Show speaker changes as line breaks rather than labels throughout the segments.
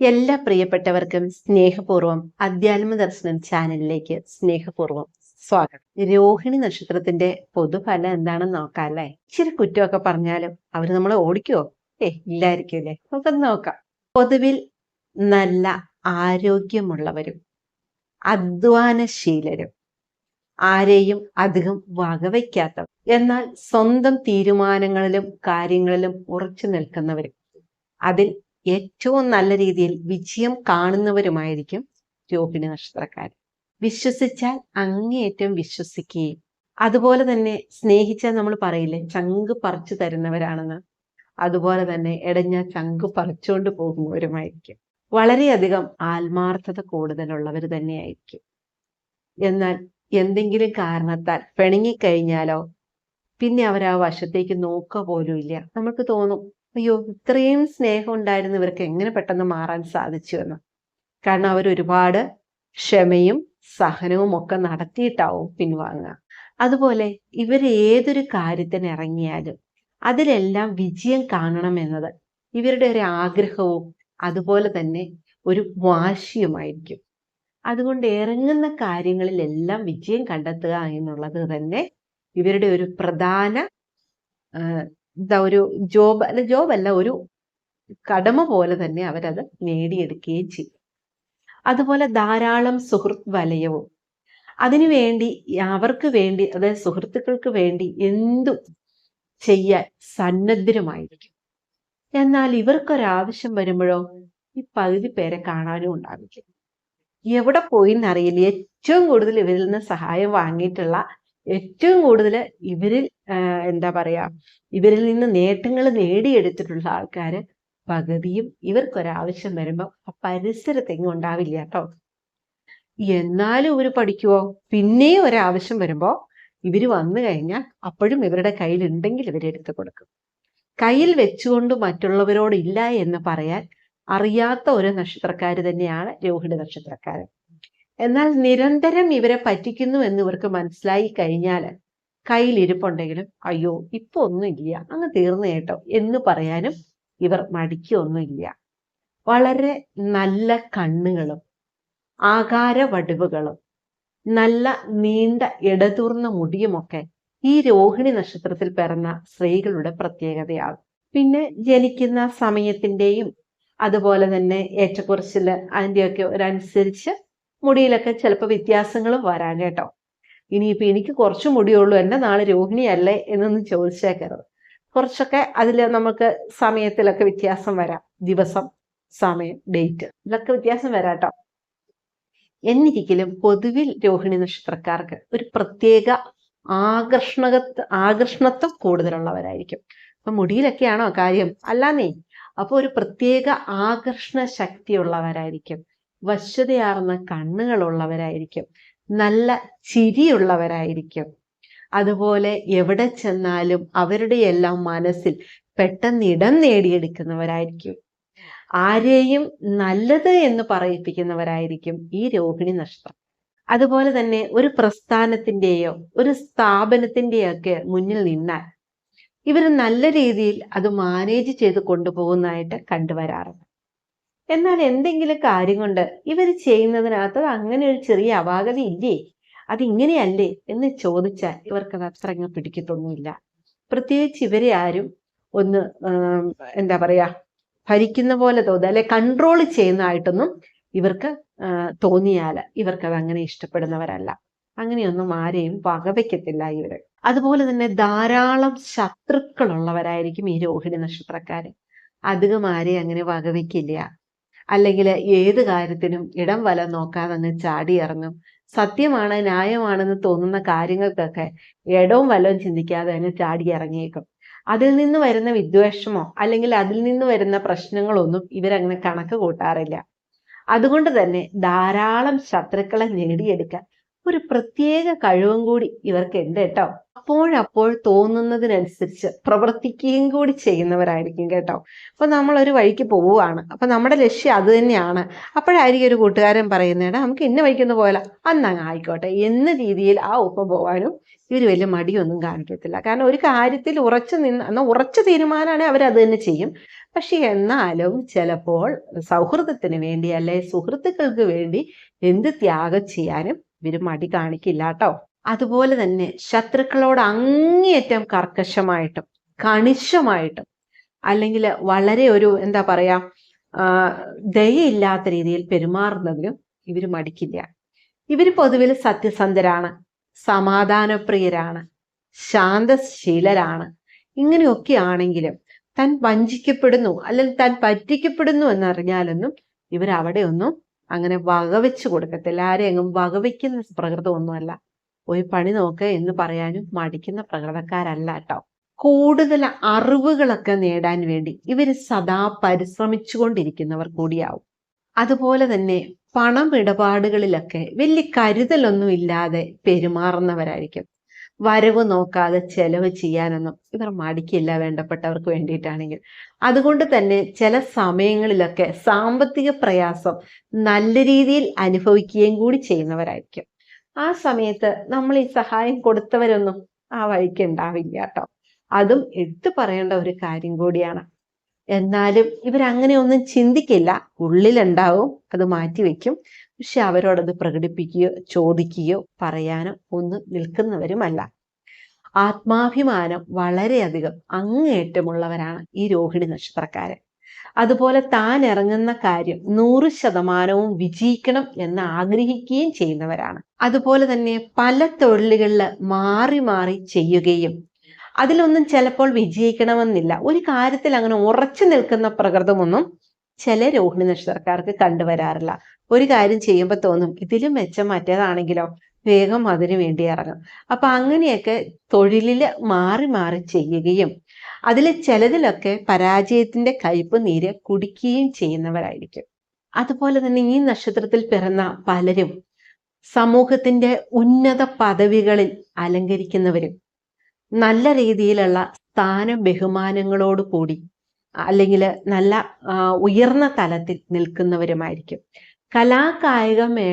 എല്ലാ പ്രിയപ്പെട്ടവർക്കും സ്നേഹപൂർവം അധ്യാത്മ ദർശനം ചാനലിലേക്ക് സ്നേഹപൂർവം സ്വാഗതം. രോഹിണി നക്ഷത്രത്തിന്റെ പൊതുഫലം എന്താണെന്ന് നോക്കാം അല്ലേ? ഇച്ചിരി കുറ്റമൊക്കെ പറഞ്ഞാലും അവർ നമ്മളെ ഓടിക്കുവോ? ഏ ഇല്ലായിരിക്കും അല്ലേ? നമുക്ക് നോക്കാം. പൊതുവിൽ നല്ല ആരോഗ്യമുള്ളവരും അധ്വാനശീലരും ആരെയും അധികം വകവയ്ക്കാത്തവർ എന്നാൽ സ്വന്തം തീരുമാനങ്ങളിലും കാര്യങ്ങളിലും ഉറച്ചു നിൽക്കുന്നവരും. അതിൽ ഏറ്റവും നല്ല രീതിയിൽ വിജയം കാണുന്നവരുമായിരിക്കും രോഹിണി നക്ഷത്രക്കാർ വിശ്വസിച്ചാൽ അങ്ങേയറ്റം വിശ്വസിക്കുകയും അതുപോലെ തന്നെ സ്നേഹിച്ചാൽ നമ്മൾ പറയില്ലേ ചങ്ക് പറിച്ചു തരുന്നവരാണെന്ന്. അതുപോലെ തന്നെ ഇടഞ്ഞ ചങ്ക് പറിച്ചുകൊണ്ട് പോകുന്നവരുമായിരിക്കും. വളരെയധികം ആത്മാർത്ഥത കൂടുതലുള്ളവർ തന്നെയായിരിക്കും. എന്നാൽ എന്തെങ്കിലും കാരണത്താൽ പിണങ്ങിക്കഴിഞ്ഞാലോ പിന്നെ അവർ ആ വശത്തേക്ക് നോക്കുക പോലും ഇല്ല. നമുക്ക് തോന്നും അയ്യോ ഇത്രയും സ്നേഹം ഉണ്ടായിരുന്നു ഇവർക്ക് എങ്ങനെ പെട്ടെന്ന് മാറാൻ സാധിച്ചു എന്ന്. കാരണം അവർ ഒരുപാട് ക്ഷമയും സഹനവും ഒക്കെ നടത്തിയിട്ടാവും പിൻവാങ്ങുക. അതുപോലെ ഇവർ ഏതൊരു കാര്യത്തിന് ഇറങ്ങിയാലും അതിലെല്ലാം വിജയം കാണണമെന്നത് ഇവരുടെ ഒരു ആഗ്രഹവും അതുപോലെ തന്നെ ഒരു വാശിയുമായിരിക്കും. അതുകൊണ്ട് ഇറങ്ങുന്ന കാര്യങ്ങളിലെല്ലാം വിജയം കണ്ടെത്തുക എന്നുള്ളത് തന്നെ ഇവരുടെ ഒരു പ്രധാന എന്താ ഒരു ജോബ് അല്ല ജോബ് അല്ല ഒരു കടമ പോലെ തന്നെ അവരത് നേടിയെടുക്കുകയും ചെയ്യും. അതുപോലെ ധാരാളം സുഹൃത്ത് വലയവും. അതിനുവേണ്ടി അവർക്ക് വേണ്ടി അതായത് സുഹൃത്തുക്കൾക്ക് വേണ്ടി എന്തും ചെയ്യാൻ സന്നദ്ധരുമായിരിക്കും. എന്നാൽ ഇവർക്കൊരാവശ്യം വരുമ്പോഴോ ഈ പകുതി പേരെ കാണാനും ഉണ്ടാവില്ല. എവിടെ പോയി എന്നറിയില്ല. ഏറ്റവും കൂടുതൽ ഇവരിൽ നിന്ന് സഹായം വാങ്ങിയിട്ടുള്ള ഏറ്റവും കൂടുതൽ ഇവരിൽ എന്താ പറയാ ഇവരിൽ നിന്ന് നേട്ടങ്ങൾ നേടിയെടുത്തിട്ടുള്ള ആൾക്കാർ പകുതിയും ഇവർക്കൊരാവശ്യം വരുമ്പോൾ ആ പരിസരത്തെങ്ങും ഉണ്ടാവില്ല കേട്ടോ. എന്നാലും ഇവർ പഠിക്കുവോ? പിന്നെയും ഒരാവശ്യം വരുമ്പോൾ ഇവർ വന്നു കഴിഞ്ഞാൽ അപ്പോഴും ഇവരുടെ കയ്യിൽ ഉണ്ടെങ്കിൽ ഇവരെടുത്ത് കൊടുക്കും. കയ്യിൽ വെച്ചുകൊണ്ട് മറ്റുള്ളവരോട് ഇല്ല എന്ന് പറയാൻ അറിയാത്ത ഒരു നക്ഷത്രക്കാർ തന്നെയാണ് രോഹിണി നക്ഷത്രക്കാരൻ. എന്നാൽ നിരന്തരം ഇവരെ പറ്റിക്കുന്നു എന്ന് ഇവർക്ക് മനസ്സിലായി കഴിഞ്ഞാൽ കയ്യിലിരിപ്പുണ്ടെങ്കിലും അയ്യോ ഇപ്പൊ ഒന്നുമില്ല അങ്ങ് തീർന്നു കേട്ടോ എന്ന് പറയാനും ഇവർ മടിക്കൊന്നുമില്ല വളരെ നല്ല കണ്ണുകളും ആകാര വടിവുകളും നല്ല നീണ്ട ഇടതൂർന്ന മുടിയുമൊക്കെ ഈ രോഹിണി നക്ഷത്രത്തിൽ പിറന്ന സ്ത്രീകളുടെ പ്രത്യേകതയാണ്. പിന്നെ ജനിക്കുന്ന സമയത്തിന്റെയും അതുപോലെ തന്നെ ഏറ്റക്കുറച്ചിൽ അതിന്റെയൊക്കെ ഒരനുസരിച്ച് മുടിയിലൊക്കെ ചിലപ്പോൾ വ്യത്യാസങ്ങളും വരാൻ കേട്ടോ. ഇനിയിപ്പോൾ എനിക്ക് കുറച്ച് മുടിയുള്ളൂ എന്റെ നാളെ രോഹിണിയല്ലേ എന്നൊന്നും ചോദിച്ചേക്കരുത്. കുറച്ചൊക്കെ അതിൽ നമുക്ക് സമയത്തിലൊക്കെ വ്യത്യാസം വരാം. ദിവസം സമയം ഡേറ്റ് ഇതിലൊക്കെ വ്യത്യാസം വരാം കേട്ടോ. എന്നിരിക്കലും പൊതുവിൽ രോഹിണി നക്ഷത്രക്കാർക്ക് ഒരു പ്രത്യേക ആകർഷണക ആകർഷണത്വം കൂടുതലുള്ളവരായിരിക്കും. അപ്പൊ മുടിയിലൊക്കെയാണോ കാര്യം? അല്ലാന്നേ. അപ്പൊ ഒരു പ്രത്യേക ആകർഷണ ശക്തിയുള്ളവരായിരിക്കും. വശ്യതയാർന്ന കണ്ണുകളുള്ളവരായിരിക്കും. നല്ല ചിരിയുള്ളവരായിരിക്കും. അതുപോലെ എവിടെ ചെന്നാലും അവരുടെ എല്ലാം മനസ്സിൽ പെട്ടെന്ന് ഇടം നേടിയെടുക്കുന്നവരായിരിക്കും. ആരെയും നല്ലത് എന്ന് പറയിപ്പിക്കുന്നവരായിരിക്കും ഈ രോഹിണി നഷ്ടം. അതുപോലെ തന്നെ ഒരു പ്രസ്ഥാനത്തിന്റെയോ ഒരു സ്ഥാപനത്തിന്റെയോ ഒക്കെ മുന്നിൽ നിന്നാൽ ഇവർ നല്ല രീതിയിൽ അത് മാനേജ് ചെയ്ത് കൊണ്ടുപോകുന്നതായിട്ട് കണ്ടുവരാറുണ്ട്. എന്നാൽ എന്തെങ്കിലും കാര്യം കൊണ്ട് ഇവർ ചെയ്യുന്നതിനകത്ത് അങ്ങനെ ഒരു ചെറിയ അപാകത ഇല്ലേ? അതിങ്ങനെയല്ലേ? എന്ന് ചോദിച്ചാൽ ഇവർക്കത് അത്ര അങ്ങ് പിടിക്കത്തൊന്നുമില്ല. പ്രത്യേകിച്ച് ഇവരെ ആരും ഒന്ന് എന്താ പറയാ ഭരിക്കുന്ന പോലെ തോന്നുക അല്ലെ കൺട്രോൾ ചെയ്യുന്നതായിട്ടൊന്നും ഇവർക്ക് തോന്നിയാൽ ഇവർക്കത് അങ്ങനെ ഇഷ്ടപ്പെടുന്നവരല്ല. അങ്ങനെയൊന്നും ആരെയും വകവയ്ക്കത്തില്ല ഇവർ. അതുപോലെ തന്നെ ധാരാളം ശത്രുക്കളുള്ളവരായിരിക്കും ഈ രോഹിണി നക്ഷത്രക്കാര്. അധികം ആരെയും അങ്ങനെ വകവയ്ക്കില്ല അല്ലെങ്കിൽ ഏത് കാര്യത്തിനും ഇടം വല നോക്കാതെ അങ്ങ് ചാടി ഇറങ്ങും. സത്യമാണ് ന്യായമാണെന്ന് തോന്നുന്ന കാര്യങ്ങൾക്കൊക്കെ ഇടവും വലവും ചിന്തിക്കാതെ അങ്ങ് ചാടി ഇറങ്ങിയേക്കും. അതിൽ നിന്ന് വരുന്ന വിദ്വേഷമോ അല്ലെങ്കിൽ അതിൽ നിന്ന് വരുന്ന പ്രശ്നങ്ങളൊന്നും ഇവരങ്ങനെ കണക്ക് കൂട്ടാറില്ല. അതുകൊണ്ട് തന്നെ ധാരാളം ശത്രുക്കളെ നേടിയെടുക്കാൻ ഒരു പ്രത്യേക കഴിവും കൂടി ഇവർക്ക് ഉണ്ട് കേട്ടോ. അപ്പോഴപ്പോൾ തോന്നുന്നതിനനുസരിച്ച് പ്രവർത്തിക്കുകയും കൂടി ചെയ്യുന്നവരായിരിക്കും കേട്ടോ. അപ്പൊ നമ്മൾ ഒരു വഴിക്ക് പോവുകയാണ് അപ്പൊ നമ്മുടെ ലക്ഷ്യം അത് തന്നെയാണ്. അപ്പോഴായിരിക്കും ഒരു കൂട്ടുകാരൻ പറയുന്നത് നമുക്ക് ഇന്ന വഴിക്കൊന്ന് പോയാലോ? അന്നങ്ങ് ആയിക്കോട്ടെ. എന്ന രീതിയിൽ ആ ഒപ്പം പോകാനും ഇവർ വലിയ മടിയൊന്നും കാണിക്കത്തില്ല. കാരണം ഒരു കാര്യത്തിൽ ഉറച്ചു നിന്ന് എന്നാൽ ഉറച്ച തീരുമാനമാണെങ്കിൽ അവരത് തന്നെ ചെയ്യും. പക്ഷെ എന്നാലും ചിലപ്പോൾ സൗഹൃദത്തിന് വേണ്ടി അല്ലെ സുഹൃത്തുക്കൾക്ക് വേണ്ടി എന്ത് ത്യാഗം ചെയ്യാനും ഇവർ മടി കാണിക്കില്ല കേട്ടോ അതുപോലെ തന്നെ ശത്രുക്കളോട് അങ്ങേയറ്റം കർക്കശമായിട്ടും കണിശമായിട്ടും അല്ലെങ്കിൽ വളരെ ഒരു എന്താ പറയാ ദയയില്ലാത്ത രീതിയിൽ പെരുമാറുന്നതിനും ഇവർ മടിക്കില്ല. ഇവർ പൊതുവിൽ സത്യസന്ധരാണ് സമാധാനപ്രിയരാണ് ശാന്തശീലരാണ്. ഇങ്ങനെയൊക്കെ ആണെങ്കിലും താൻ വഞ്ചിക്കപ്പെടുന്നു അല്ലെങ്കിൽ താൻ പറ്റിക്കപ്പെടുന്നു എന്നറിഞ്ഞാലൊന്നും ഇവരവിടെയൊന്നും അങ്ങനെ വകവെച്ച് കൊടുക്കത്തില്ല ആരെയെങ്ങും വകവെക്കുന്ന പ്രകൃതമൊന്നുമല്ല. പോയി പണി നോക്ക് എന്ന് പറയാനും മടിക്കുന്ന പ്രകൃതക്കാരല്ല കേട്ടോ കൂടുതൽ അറിവുകളൊക്കെ നേടാൻ വേണ്ടി ഇവർ സദാ പരിശ്രമിച്ചുകൊണ്ടിരിക്കുന്നവർ കൂടിയാവും. അതുപോലെ തന്നെ പണം ഇടപാടുകളിലൊക്കെ വലിയ കരുതലൊന്നും ഇല്ലാതെ പെരുമാറുന്നവരായിരിക്കും. വരവ് നോക്കാതെ ചെലവ് ചെയ്യാനൊന്നും ഇവർ മടിക്കില്ല വേണ്ടപ്പെട്ടവർക്ക് വേണ്ടിയിട്ടാണെങ്കിൽ. അതുകൊണ്ട് തന്നെ ചില സമയങ്ങളിലൊക്കെ സാമ്പത്തിക പ്രയാസം നല്ല രീതിയിൽ അനുഭവിക്കുകയും കൂടി ചെയ്യുന്നവരായിരിക്കും. ആ സമയത്ത് നമ്മൾ ഈ സഹായം കൊടുത്തവരൊന്നും ആ വഴിക്ക് ഉണ്ടാവില്ല കേട്ടോ. അതും എടുത്തു പറയേണ്ട ഒരു കാര്യം കൂടിയാണ്. എന്നാലും ഇവരങ്ങനെ ഒന്നും ചിന്തിക്കില്ല. ഉള്ളിലുണ്ടാവും അത് മാറ്റിവെക്കും പക്ഷെ അവരോടത് പ്രകടിപ്പിക്കുകയോ ചോദിക്കുകയോ പറയാനോ ഒന്നും നിൽക്കുന്നവരുമല്ല. ആത്മാഭിമാനം വളരെയധികം അങ്ങേയറ്റമുള്ളവരാണ് ഈ രോഹിണി നക്ഷത്രക്കാരൻ അതുപോലെ താൻ ഇറങ്ങുന്ന കാര്യം നൂറ് ശതമാനവും വിജയിക്കണം എന്ന് ആഗ്രഹിക്കുകയും ചെയ്യുന്നവരാണ്. അതുപോലെ തന്നെ പല തൊഴിലുകളിൽ മാറി മാറി ചെയ്യുകയും അതിലൊന്നും ചിലപ്പോൾ വിജയിക്കണമെന്നില്ല. ഒരു കാര്യത്തിൽ അങ്ങനെ ഉറച്ചു നിൽക്കുന്ന പ്രകൃതമൊന്നും ചില രോഹിണി നക്ഷത്രക്കാർക്ക് കണ്ടുവരാറില്ല. ഒരു കാര്യം ചെയ്യുമ്പോൾ തോന്നും ഇതിലും മെച്ചം മറ്റേതാണെങ്കിലോ? വേഗം അതിനു വേണ്ടി ഇറങ്ങും. അപ്പൊ അങ്ങനെയൊക്കെ തൊഴിലിൽ മാറി മാറി ചെയ്യുകയും അതിൽ ചിലതിലൊക്കെ പരാജയത്തിന്റെ കയ്പ് നീര് കുടിക്കുകയും ചെയ്യുന്നവരായിരിക്കും. അതുപോലെ തന്നെ ഈ നക്ഷത്രത്തിൽ പിറന്ന പലരും സമൂഹത്തിന്റെ ഉന്നത പദവികളിൽ അലങ്കരിക്കുന്നവരും നല്ല രീതിയിലുള്ള സ്ഥാന ബഹുമാനങ്ങളോട് കൂടി അല്ലെങ്കിൽ നല്ല ഉയർന്ന തലത്തിൽ നിൽക്കുന്നവരുമായിരിക്കും. കലാകായിക മേ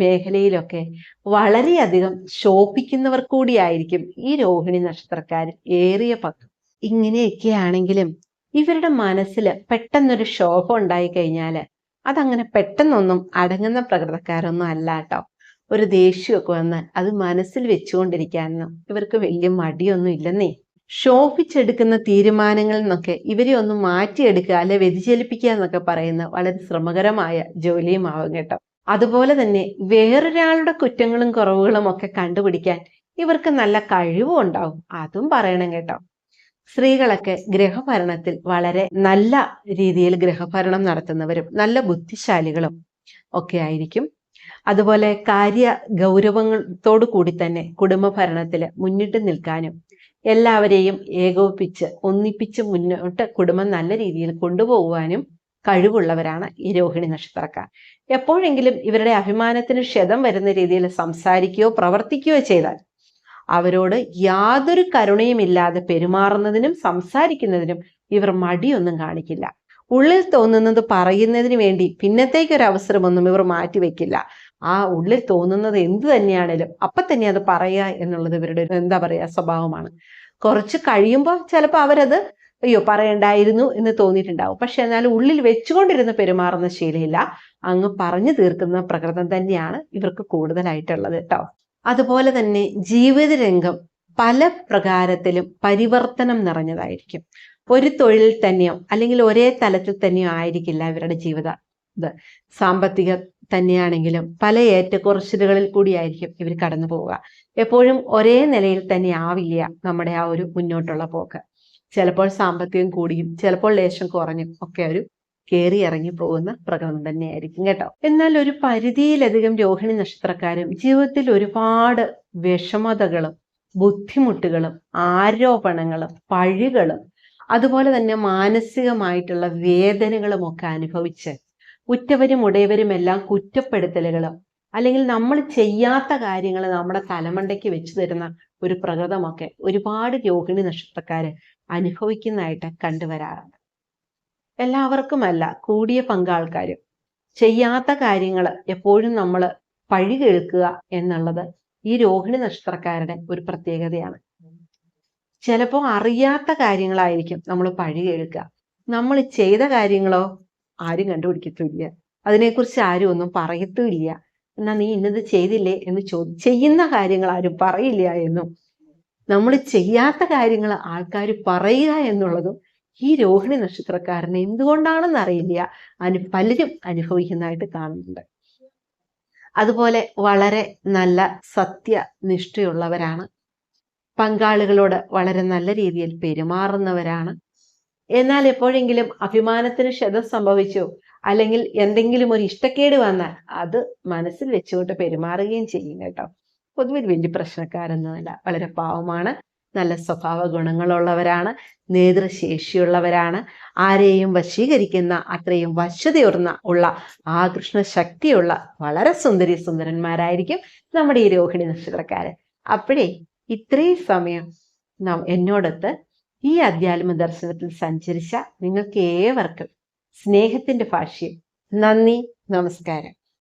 മേഖലയിലൊക്കെ വളരെയധികം ശോഭിക്കുന്നവർ കൂടിയായിരിക്കും ഈ രോഹിണി നക്ഷത്രക്കാരിൽ ഏറിയ പങ്ക്. ഇങ്ങനെയൊക്കെയാണെങ്കിലും ഇവരുടെ മനസ്സിൽ പെട്ടെന്നൊരു ശോഭ ഉണ്ടായി കഴിഞ്ഞാൽ അതങ്ങനെ പെട്ടെന്നൊന്നും അടങ്ങുന്ന പ്രകൃതക്കാരൊന്നും അല്ല കേട്ടോ. ഒരു ദേഷ്യമൊക്കെ വന്ന് അത് മനസ്സിൽ വെച്ചുകൊണ്ടിരിക്കാനൊന്നും ഇവർക്ക് വലിയ മടിയൊന്നും ഇല്ലെന്നേ. ശോഭിച്ചെടുക്കുന്ന തീരുമാനങ്ങളിൽ നിന്നൊക്കെ ഇവരെ ഒന്ന് മാറ്റിയെടുക്കുക അല്ലെ വ്യതിചലിപ്പിക്കുക എന്നൊക്കെ പറയുന്ന വളരെ ശ്രമകരമായ ജോലിയും ആവും കേട്ടോ. അതുപോലെ തന്നെ വേറൊരാളുടെ കുറ്റങ്ങളും കുറവുകളും ഒക്കെ കണ്ടുപിടിക്കാൻ ഇവർക്ക് നല്ല കഴിവും ഉണ്ടാവും. അതും പറയണം കേട്ടോ. സ്ത്രീകളൊക്കെ ഗ്രഹഭരണത്തിൽ വളരെ നല്ല രീതിയിൽ ഗ്രഹഭരണം നടത്തുന്നവരും നല്ല ബുദ്ധിശാലികളും ഒക്കെ ആയിരിക്കും. അതുപോലെ കാര്യ ഗൗരവങ്ങളോടു കൂടി തന്നെ കുടുംബ ഭരണത്തിൽ മുന്നിട്ട് നിൽക്കാനും എല്ലാവരെയും ഏകോപിപ്പിച്ച് ഒന്നിപ്പിച്ച് മുന്നോട്ട് കുടുംബം നല്ല രീതിയിൽ കൊണ്ടുപോകുവാനും കഴിവുള്ളവരാണ് ഈ രോഹിണി നക്ഷത്രക്കാർ. എപ്പോഴെങ്കിലും ഇവരുടെ അഭിമാനത്തിന് ക്ഷതം വരുന്ന രീതിയിൽ സംസാരിക്കുകയോ പ്രവർത്തിക്കുകയോ ചെയ്താൽ അവരോട് യാതൊരു കരുണയുമില്ലാതെ പെരുമാറുന്നതിനും സംസാരിക്കുന്നതിനും ഇവർ മടിയൊന്നും കാണിക്കില്ല. ഉള്ളിൽ തോന്നുന്നത് പറയുന്നതിന് വേണ്ടി പിന്നത്തേക്കൊരു അവസരമൊന്നും ഇവർ മാറ്റിവെക്കില്ല. ആ ഉള്ളിൽ തോന്നുന്നത് എന്ത് തന്നെയാണേലും അപ്പൊ തന്നെ അത് പറയുക എന്നുള്ളത് ഇവരുടെ എന്താ പറയാ സ്വഭാവമാണ്. കുറച്ച് കഴിയുമ്പോൾ ചിലപ്പോൾ അവരത് അയ്യോ പറയണ്ടായിരുന്നു എന്ന് തോന്നിയിട്ടുണ്ടാവും. പക്ഷെ എന്നാലും ഉള്ളിൽ വെച്ചുകൊണ്ടിരുന്ന പെരുമാറുന്ന ശീലയില്ല. അങ്ങ് പറഞ്ഞു തീർക്കുന്ന പ്രകൃതം തന്നെയാണ് ഇവർക്ക് കൂടുതലായിട്ടുള്ളത് കേട്ടോ. അതുപോലെ തന്നെ ജീവിത രംഗം പല പ്രകാരത്തിലും പരിവർത്തനം നിറഞ്ഞതായിരിക്കും. ഒരു തൊഴിൽ തന്നെയോ അല്ലെങ്കിൽ ഒരേ തലത്തിൽ തന്നെയോ ആയിരിക്കില്ല ഇവരുടെ ജീവിത ഇത് സാമ്പത്തിക തന്നെയാണെങ്കിലും പല ഏറ്റക്കുറച്ചിലുകളിൽ കൂടിയായിരിക്കും ഇവർ കടന്നു പോവുക. എപ്പോഴും ഒരേ നിലയിൽ തന്നെ ആവില്ല നമ്മുടെ ആ ഒരു മുന്നോട്ടുള്ള പോക്ക്. ചിലപ്പോൾ സാമ്പത്തികം കൂടിയും ചിലപ്പോൾ ലേശം കുറഞ്ഞും ഒക്കെ ഒരു കയറി ഇറങ്ങി പോകുന്ന പ്രകടനം തന്നെയായിരിക്കും കേട്ടോ. എന്നാൽ ഒരു പരിധിയിലധികം രോഹിണി നക്ഷത്രക്കാരും ജീവിതത്തിൽ ഒരുപാട് വിഷമതകളും ബുദ്ധിമുട്ടുകളും ആരോപണങ്ങളും പഴികളും അതുപോലെ തന്നെ മാനസികമായിട്ടുള്ള വേദനകളും ഒക്കെ അനുഭവിച്ച് ഉറ്റവരും ഉടയവരും എല്ലാം കുറ്റപ്പെടുത്തലുകളും അല്ലെങ്കിൽ നമ്മൾ ചെയ്യാത്ത കാര്യങ്ങൾ നമ്മുടെ തലമണ്ടയ്ക്ക് വെച്ച് തരുന്ന ഒരു പ്രകൃതമൊക്കെ ഒരുപാട് രോഹിണി നക്ഷത്രക്കാര് അനുഭവിക്കുന്നതായിട്ട് കണ്ടുവരാറുണ്ട്. എല്ലാവർക്കുമല്ല കൂടിയ പങ്കാൾക്കാരും. ചെയ്യാത്ത കാര്യങ്ങൾ എപ്പോഴും നമ്മൾ പഴി കേൾക്കുക എന്നുള്ളത് ഈ രോഹിണി നക്ഷത്രക്കാരുടെ ഒരു പ്രത്യേകതയാണ്. ചിലപ്പോൾ അറിയാത്ത കാര്യങ്ങളായിരിക്കും നമ്മൾ പഴി കേൾക്കുക. നമ്മൾ ചെയ്ത കാര്യങ്ങളോ ആരും കണ്ടുപിടിക്കത്തില്ല അതിനെക്കുറിച്ച് ആരും ഒന്നും പറയത്തുമില്ല. എന്നാ നീ ഇന്നത് ചെയ്തില്ലേ എന്ന് ചോ ചെയ്യുന്ന കാര്യങ്ങൾ ആരും പറയില്ല എന്നും. നമ്മൾ ചെയ്യാത്ത കാര്യങ്ങൾ ആൾക്കാർ പറയുക എന്നുള്ളതും ഈ രോഹിണി നക്ഷത്രക്കാരനെ എന്തുകൊണ്ടാണെന്ന് അറിയില്ല. അനു പലരും അനുഭവിക്കുന്നതായിട്ട് കാണുന്നുണ്ട്. അതുപോലെ വളരെ നല്ല സത്യനിഷ്ഠയുള്ളവരാണ്. പങ്കാളികളോട് വളരെ നല്ല രീതിയിൽ പെരുമാറുന്നവരാണ്. എന്നാൽ എപ്പോഴെങ്കിലും അഭിമാനത്തിന് ക്ഷതം സംഭവിച്ചോ അല്ലെങ്കിൽ എന്തെങ്കിലും ഒരു ഇഷ്ടക്കേട് വന്നാൽ അത് മനസ്സിൽ വെച്ചുകൊണ്ട് പെരുമാറുകയും ചെയ്യും കേട്ടോ. പൊതുവിൽ വലിയ പ്രശ്നക്കാരൊന്നുമല്ല. വളരെ പാവമാണ്. നല്ല സ്വഭാവ ഗുണങ്ങളുള്ളവരാണ്. നേതൃശേഷിയുള്ളവരാണ്. ആരെയും വശീകരിക്കുന്ന അത്രയും വശ്യതയുർന്ന ഉള്ള ആകൃഷ്ണ ശക്തിയുള്ള വളരെ സുന്ദരി സുന്ദരന്മാരായിരിക്കും നമ്മുടെ ഈ രോഹിണി നക്ഷത്രക്കാര്. അപ്പോഴേ ഇത്രയും സമയം നാം എന്നോടൊത്ത് ഈ അധ്യാത്മ ദർശനത്തിൽ സഞ്ചരിച്ച നിങ്ങൾക്ക് ഏവർക്കും സ്നേഹത്തിന്റെ ഭാഷ്യം. നന്ദി നമസ്കാരം.